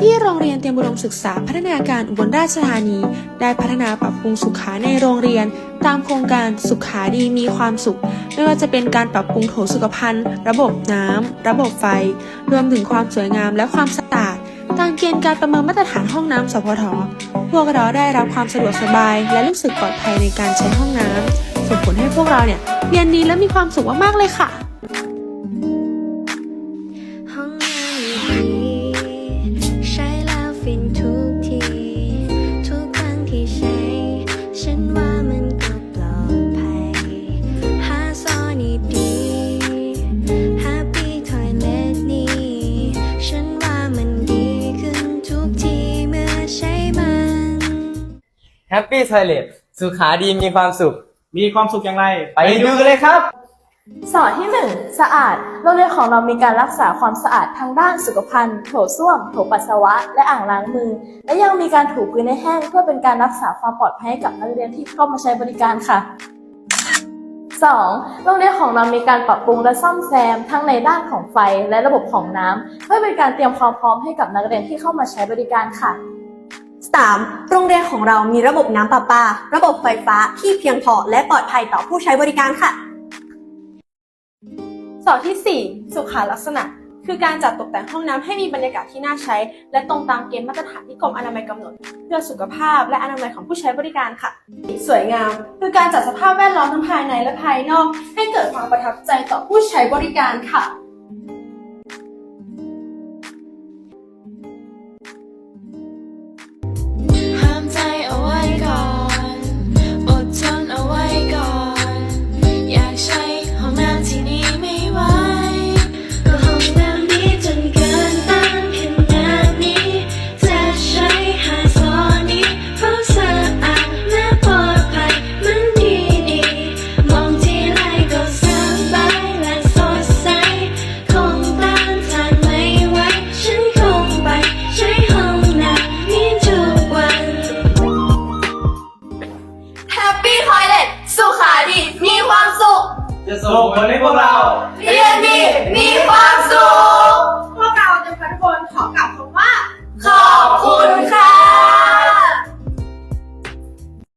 ที่โรงเรียนเตรียมอุดมศึกษาพัฒนาการอุบลราชธานี ได้พัฒนาปรับปรุงสุขาในโรงเรียน ตามโครงการสุขาดีมีความสุข ไม่ว่าจะเป็นการปรับปรุงโถสุขภัณฑ์ ระบบน้ำระบบไฟ รวมถึงความสวยงามและความสะอาดตามเกณฑ์การประเมินมาตรฐานห้องน้ำสพทพวกเราได้รับความสะดวกสบาย และรู้สึกปลอดภัยในการใช้ห้องน้ำส่งผลให้พวกเราเนี่ยเรียนดีและมีความสุขมากๆเลยค่ะ แฮปปี้ทอยเลทสุขาดีมีความสุข มีความสุขอย่างไร ไปดูกันเลยครับ สอนที่ 1 สะอาด โรงเรียนของเรามีการรักษาความสะอาดทางด้านสุขภัณฑ์โถส้วม โถปัสสาวะ และอ่างล้างมือ และยังมีการถูพื้นให้แห้ง เพื่อเป็นการรักษาความปลอดภัยให้กับนักเรียนที่เข้ามาใช้บริการค่ะ 2. โรงเรียนของเรามีการปรับปรุงและซ่อมแซม ทั้งในด้านของไฟและระบบของน้ำเพื่อเป็นการเตรียมความพร้อมให้กับนักเรียนที่เข้ามาใช้บริการค่ะ 3. โรงเรียนของเรามีระบบน้ำประปา ระบบไฟฟ้าที่เพียงพอและปลอดภัยต่อผู้ใช้บริการค่ะสอนที่ 4 สุขาลักษณะ คือการจัดตกแต่งห้องน้ำให้มีบรรยากาศที่น่าใช้ และตรงตามเกณฑ์มาตรฐานที่กรมอนามัยกำหนด เพื่อสุขภาพและอนามัยของผู้ใช้บริการค่ะ สวยงาม คือการจัดสภาพแวดล้อมทั้งภายในและภายนอก ให้เกิดความประทับใจต่อผู้ใช้บริการค่ะ Happy Toilet สุขาดีมีความสุข จะส่งผลให้พวกเรา เรียนดีมีความ